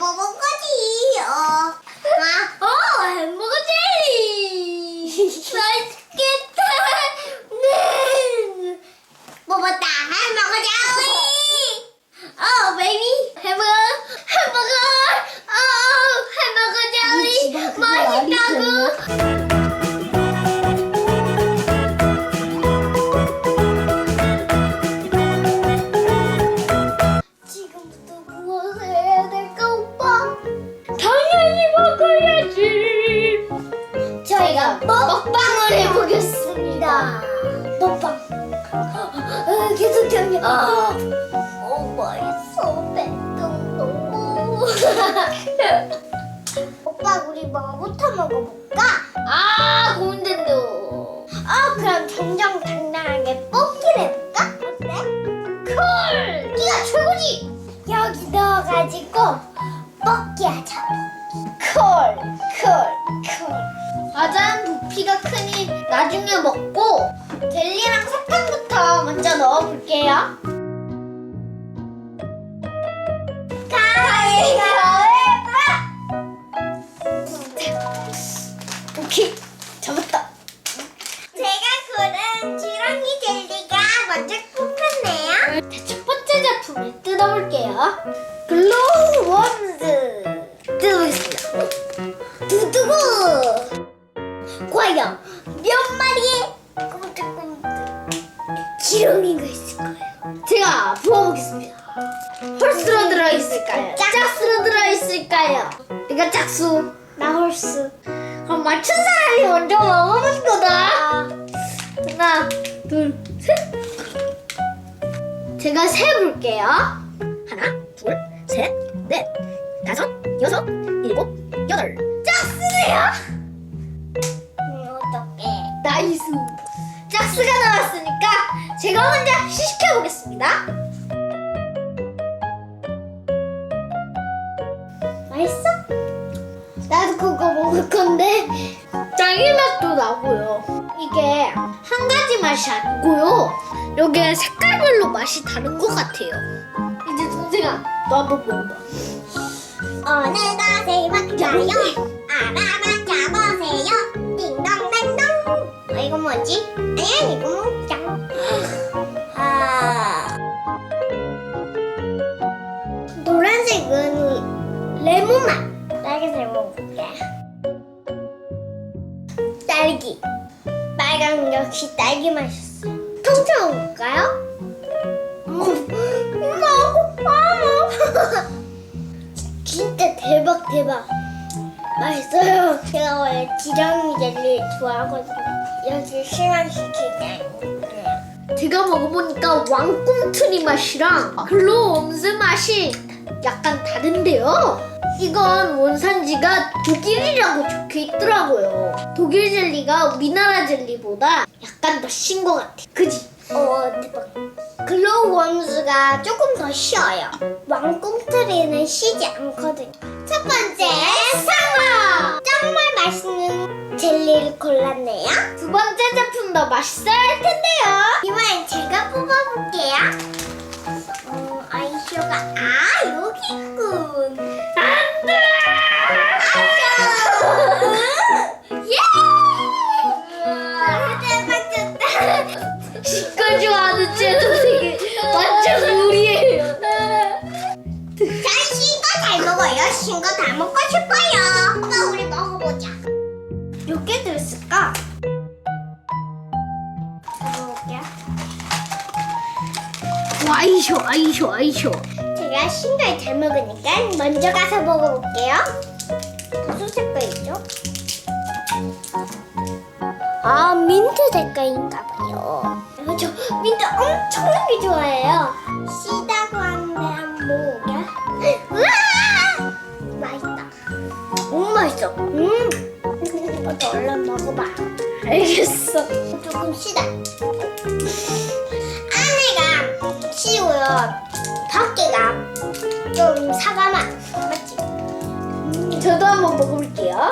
햄 먹방을 해보겠습니다. 먹방. 아, 계속 경력. 아, 어, 맛있어. 弁当너무. 오빠 우리 뭐부터 먹어볼까? 아, 고민된다. 어 그럼 정정 당당하게 뽑기를 해볼까? 어때? 콜! 네가 최고지. 여기 넣어가지고 뽑기 하자. 콜! 콜! 콜! 가장 부피가 크니 나중에 먹고 젤리랑 사탕부터 먼저 넣어볼게요. 가위바위보. 오케이, 잡았다. 제가 고른 지렁이 젤리가 먼저 뽑혔네요. 자, 첫 번째 제품을 뜯어볼게요. 글로우 원즈 뜯어보겠습니다. 두두 부. 과연 몇 마리의 꼬물꼬물 지렁이가 있을까요? 제가 부어보겠습니다. 홀수로 들어있을까요? 짝수로 들어있을까요? 이거 짝수, 나 홀수. 그럼 맞춘 사람이 먼저 먹어보는 거다. 하나, 둘, 셋. 제가 세볼게요. 하나, 둘, 셋, 넷, 다섯, 여섯, 일곱, 여덟. 짝수네요. 제가 먼저 시식해 보겠습니다. 맛있어? 나도 그거 먹을 건데 딸기 맛도 나고요. 이게 한 가지 맛이 아니고요. 여기 색깔별로 맛이 다른 것 같아요. 이제 동생아, 너 한번 먹어봐. 어느 것을 먹나요? 알아봐 잡으세요. 띵동댕동. 어, 이거 뭐지? 아니야 이거 먹자. 아. 노란색은 레몬 맛. 딸기색 먹어볼게. 딸기. 빨강 역시 딸기 맛있어. 통째로 먹을까요? 음. 진짜 대박 대박 맛있어요 제가 원래 지렁이 젤리 좋아하거든요 여기 실망시키지 않을게요 제가 먹어보니까 왕꿈틀이 맛이랑 글로움즈 맛이 약간 다른데요. 이건 원산지가 독일이라고 적혀 있더라고요. 독일 젤리가 우리나라 젤리보다 약간 더 신 것 같아. 그지? 어 대박 글로우 웜즈가 조금 더 쉬어요 왕꿈틀이는 쉬지 않거든요 첫 번째 상어 정말 맛있는 젤리를 골랐네요 두 번째 제품도 맛있어야 할 텐데요. 이번 아이쇼가 아 여기 있군. 안돼. 아이쇼. 예. 대박 좋다. 시걸 좋아하는 제 선생님 완전 우리예요. 잘 신거 잘 먹어요. 신거 다 먹고 싶어요. 아이쇼 아이쇼 아이쇼. 제가 신걸 잘 먹으니까 먼저 가서 먹어볼게요. 무슨 색깔이죠? 아 민트 색깔인가 봐요. 어, 저 민트 엄청나게 좋아해요. 시다고 하는데 한번 먹어볼게요. 맛있다. 너무 맛있어. 음. 너도 얼른 먹어봐. 알겠어. 조금 시다. 밖에가 좀 사과 맛. 맞지? 저도 한번 먹어볼게요.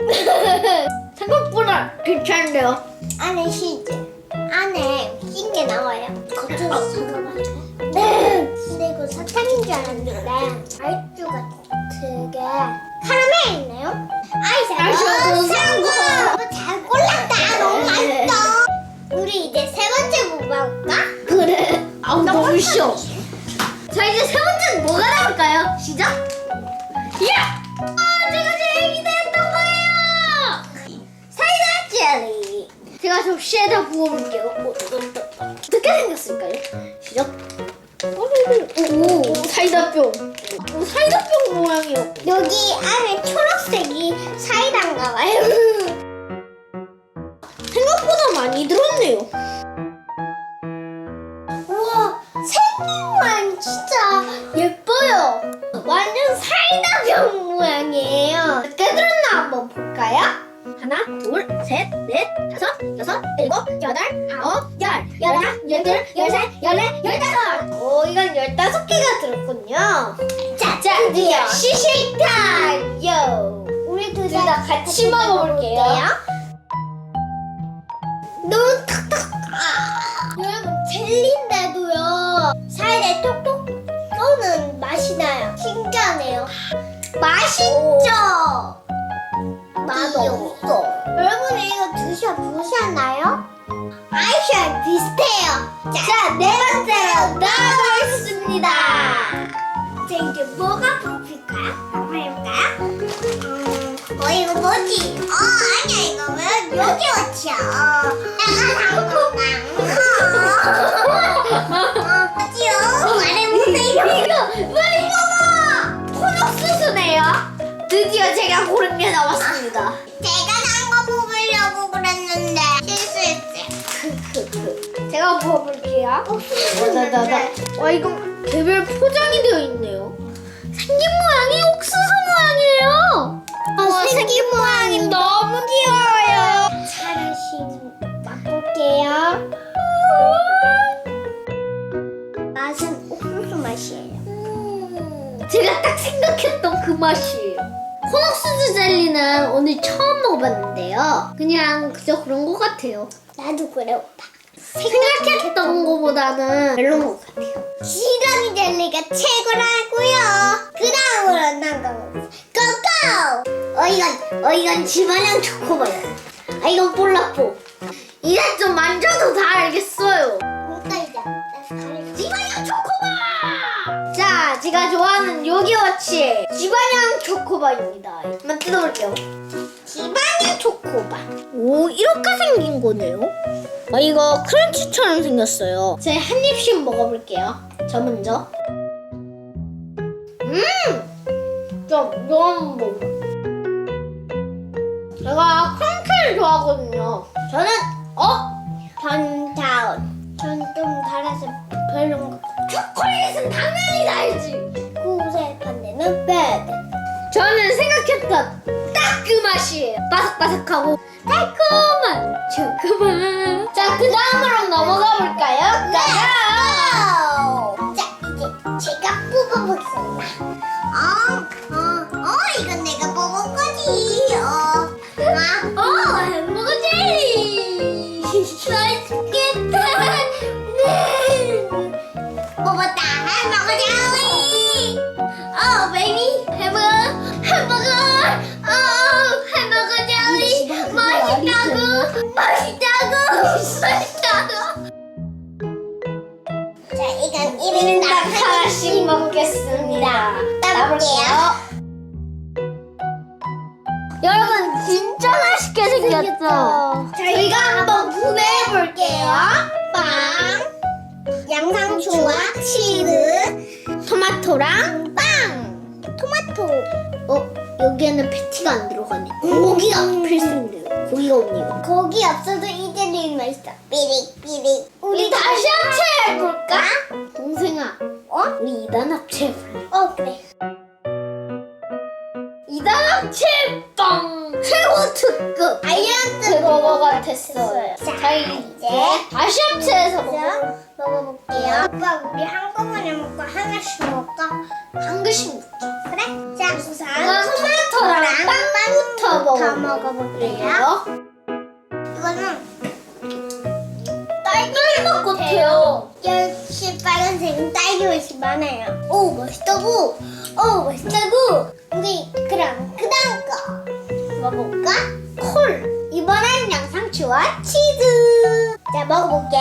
생각보다 괜찮네요. 안에 시즈. 안에 찐게 나와요. 겉으로 사과 맛. 네. 그리고 그 사탕인 줄 알았는데 알주가 되게 카라멜 있네요. 아이샤도 상고 잘 골랐다. 너무 맛있어. 우리 이제 세 번째 먹어볼까? 그래. 아우 너무 쉬워. 자 이제 세 번째는 뭐가 나올까요? 시작. 야! 아 제가 제일 기대했던 거예요. 사이다 젤리. 제가 접시에다 부어볼게요. 오, 어떻게 생겼을까요? 시작. 오, 오 사이다병. 오 사이다병 모양이요. 여기 안에 초록색이 사이다인가 봐요. 많이 들었네요. 우와 생긴만 진짜 예뻐요. 완전 사이다병 모양이에요. 몇 개 들었나 한번 볼까요? 하나, 둘, 셋, 넷, 다섯, 여섯, 일곱, 여덟, 아홉, 열, 열하나, 열둘, 열셋, 열넷, 열다섯. 오, 이건 열다섯 개가 들었군요. 자, 자, 드디어 시식 타임! 요! 우리 둘둘다 같이 먹어볼게요. 너무 탁탁. 아, 여러분 젤리인데도요 사이다에 톡톡 떠는 맛이 나요. 신기하네요. 맛있죠? 맛 없어. 여러분 이거 드셔 보셨나요? 아이샤 비슷해요. 자, 네 번째로 나가겠습니다. 자, 이제 뭐가 뽑힐까요? 한번 해볼까요? 음, 어, 이거 뭐지? 어, 아니야, 이거 왜 여기 왔지야? 내가 당근당. 어, 뭐지요? 말해보세요. 이거 빨리 먹어! 코너스스네요. 드디어 제가 고른 게 나왔습니다. 제가 난거 뽑으려고 그랬는데 실수했지. 제가 먹어볼게요. 와다다다. 와 이거 개별 포장이 되어 있네요. 생긴 모양이 옥수수 모양이에요. 어, 생긴 모양이 너무 귀여워요. 잘하신 맛볼게요. 맛은 옥수수 맛이에요. 제가 딱 생각했던 그 맛이에요. 코너스즈 젤리는 오늘 처음 먹어봤는데요. 그냥 그저 그런 것 같아요. 나도 그래 오빠. 생각했던 것보다는 별로인 것 같아요. 지렁이 젤리가 최고라고요. 그 다음으로 난거 고고. 어 이건 어 이건 집안형 초코바예요. 아 이건 볼라포. 이제 좀 만져도 다 알겠어요. 나 집안형 초코바! 자, 제가 좋아하는 요기워치 집안형 초코바입니다. 한번 뜯어볼게요. 집안의 초코바. 오, 이렇게 생긴 거네요. 아, 이거 크런치처럼 생겼어요. 제가 한 입씩 먹어볼게요. 저 먼저. 음! 좀, 너무 먹어. 제가 크런치를 좋아하거든요. 저는, 어? 번타운. 전좀 달아서 별로인 거. 초콜릿은 당연히 달지! 구세 반대는 배드. 저는 생각했던 딱 그 맛이에요. 바삭바삭하고 달콤한 초코바. 자, 그 다음으로 넘어가 볼까요? 가 젤리. 어, 베이비! 햄버거! 햄버거! 어, 햄버거 젤리! 맛있다고! 맛있다고! 맛있다고! 자, 이건 1인당 1인당 하나씩 먹겠습니다. 따볼게요. 여러분 진짜 맛있게 생겼죠? 저희가 한번 분해해 볼게요. 빵, 양상추와 치즈, 토마토랑 빵, 토마토. 어 여기에는 패티가 안 들어가네. 고기가 필수인데요. 고기가 없네요. 고기 없어도 이 젤리 맛있어. 삐릭삐릭. 우리 다시 합체해 볼까? 동생아, 어? 우리 2단 합체해 볼래? 어, 그래. 2단 합체 빵 최고 특급 다이어트 버거가 됐어요. 자, 자 이제 다시 합체해서 먹어. 자, 빨간색은 딸기 맛이 많아요. 오, 맛있다고. 오, 맛있다고. 우리 그럼 그 다음 거 먹어볼까? 콜. 이번엔 양상추와 치즈. 자, 먹어볼게요.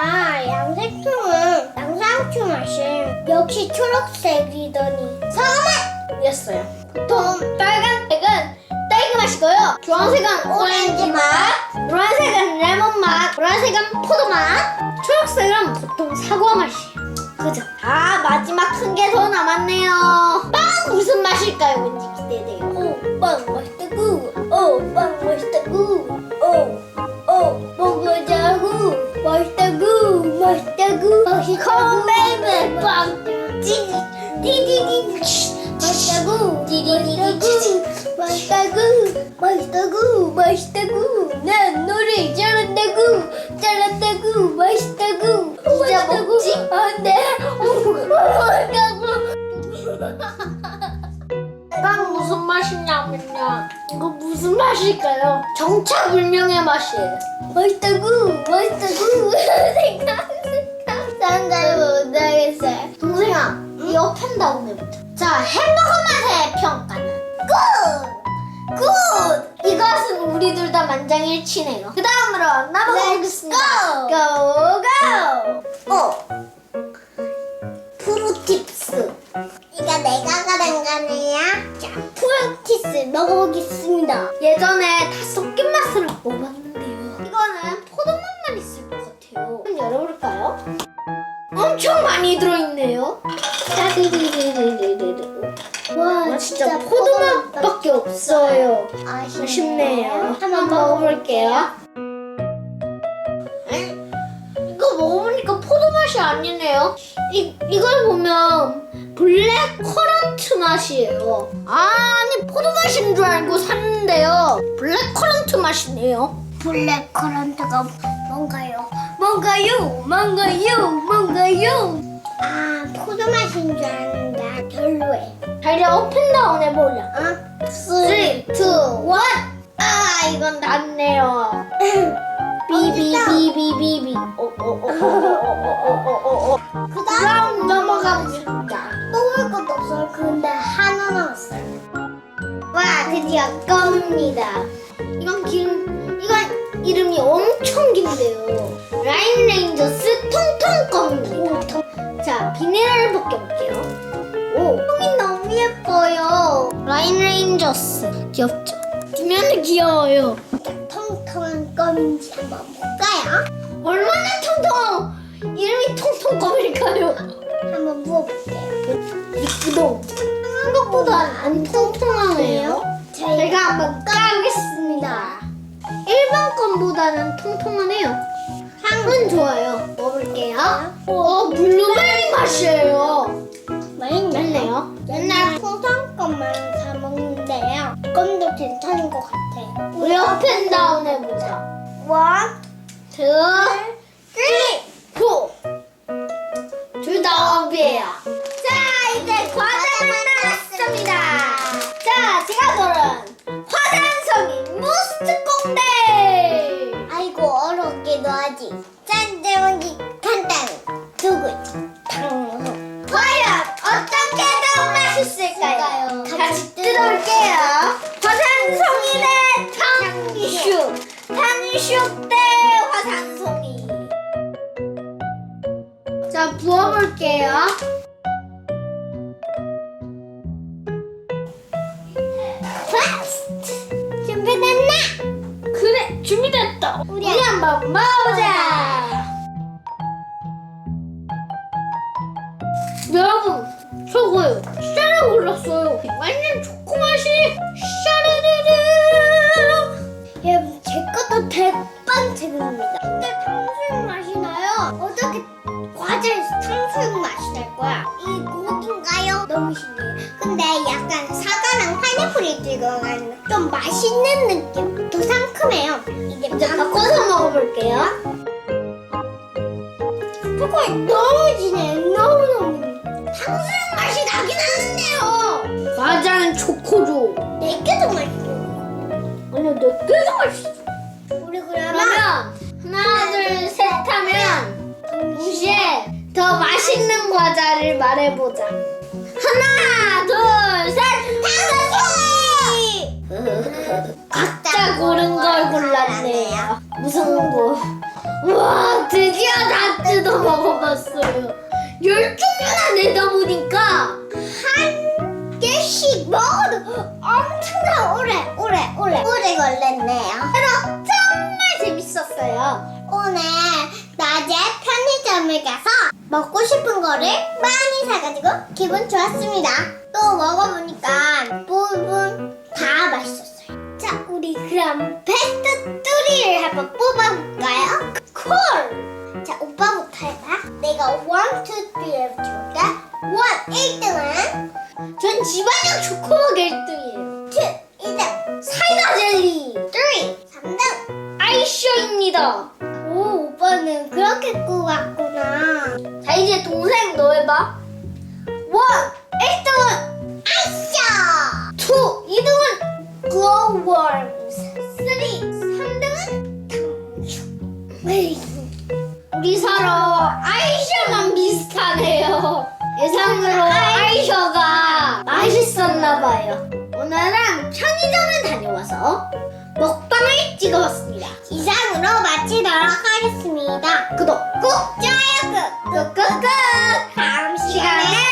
아, 양상추는 양상추 맛이 역시 초록색이더니 사과맛이었어요. 보통 빨간색은 맛이고요. 주황색은 오렌지 맛, 노란색은 레몬 맛, 노란색은 포도 맛, 초록색은 보통 사과 맛이에요. 그죠? 아 마지막 큰 게 더 남았네요. 빵 무슨 맛일까요? 왠지 기대돼요. 오, 빵 맛있다구. 오, 빵 맛있다 맛있다구. 난 노래 잘한다구. 잘한다구. 맛있다구. 진짜. 먹지? 안 돼. 빵 무슨 맛이냐면요. 이거 무슨 맛일까요? 정체불명의 맛이에요. 맛있다구 맛있다구 생각 생각 난잘 못하겠어요 동생아, 이 어펜다운에부터. 자, 햄버거 맛의 평가는 굿! 굿! 이것은 우리 둘 다 만장일치네요. 그 다음으로 넘어가겠습니다. Let's go! go! 어 프로팁스 이거 내가 가는 거네요 자 프로티스 먹어보겠습니다 예전에 한번 먹어볼게요. 이거 먹어보니까 포도 맛이 아니네요. 이 이걸 보면 블랙 커런트 맛이에요. 아니 포도 맛인 줄 알고 샀는데요. 블랙 커런트 맛이네요. 블랙 커런트가 뭔가요? 뭔가요? 뭔가요? 뭔가요? 아 포도 맛인 줄 알았는데 별로예요 자 이제 오픈다운 해보자. 어? 3, 2, 1. 아 이건 낫네요. 비비비비비비. 오오오오오오오오오. 그 그럼 넘어가 보겠습니다. 먹을 것도 없어요 근데 하나 남았어요 와 드디어 껌입니다. 이건 기름 이건 이름이 엄청 긴데요. 라인 레인저스 통통 껌입니다. 자 비닐을 벗겨볼게요. 오 껌이 너무 예뻐요. 라인 레인저스 귀엽죠? 뒷면이 귀여워요. 통통한 껌인지 한번 볼까요? 얼마나 통통 이름이 통통 껌일까요? 한번 부어볼게요 미끄동 생각보다 안 통통하네요. 제가 한번 까보겠습니다. 일반 껌보다는 통통하네요. 향은 좋아요. 먹어볼게요. 어, 블루베리 맛이에요. 많이 맵네요. 맨날 통통 껌만 사 먹는데요 껌도 괜찮은 것 같아요 우리 업앤다운 해보자. 원, 투, 쓰리, 포. 둘다 업이에요. 자, 이제 과 한번 먹어보자. 여러분, 저거요. 샤를 골랐어요. 완전 초코 맛이 샤르르르. 여러분 제 것도 대빵책입니다 근데 탕수육 맛이 나요 어떻게 과자에서 탕수육 맛이 날 거야 이 곡인가요? 너무 신기해요 근데 약간 사과랑 파인애플이 들어간 좀 맛있는 느낌 볼게요. 초콜릿 너무 진해 너무너무 탕수육 맛이 나긴 하는데요 과자는 초코죠. 내게도 맛있어 아니요, 내 개도 맛있어. 우리 그러면 하나, 둘, 셋 그렇다면 동시에 더 맛있는 과자를 말해보자. 하나, 각자 고른 걸 골랐네요. 무슨 거? 와, 드디어 다 뜯어 먹어봤어요. 열 종류나 내다 보니까 한 개씩 먹어도 엄청나 오래, 오래, 오래, 오래 걸렸네요. 그래도 정말 재밌었어요. 오늘 낮에 편의점을 가서 먹고 싶은 거를 많이 사가지고 기분 좋았습니다. 또 먹어보니까 부분 다 맛있었어요. 자, 우리 그럼 베스트 3를 한번 뽑아볼까요? 콜! 자, 오빠부터 해봐. 내가 1, 2, 3를 해줄게. 1, 1등은 전 집안 있었나 봐요. 오늘은 편의점에 다녀와서 먹방을 찍어봤습니다. 이상으로 마치도록 하겠습니다. 구독 꾹! 좋아요 꾹! 꾹꾹꾹! 다음 시간에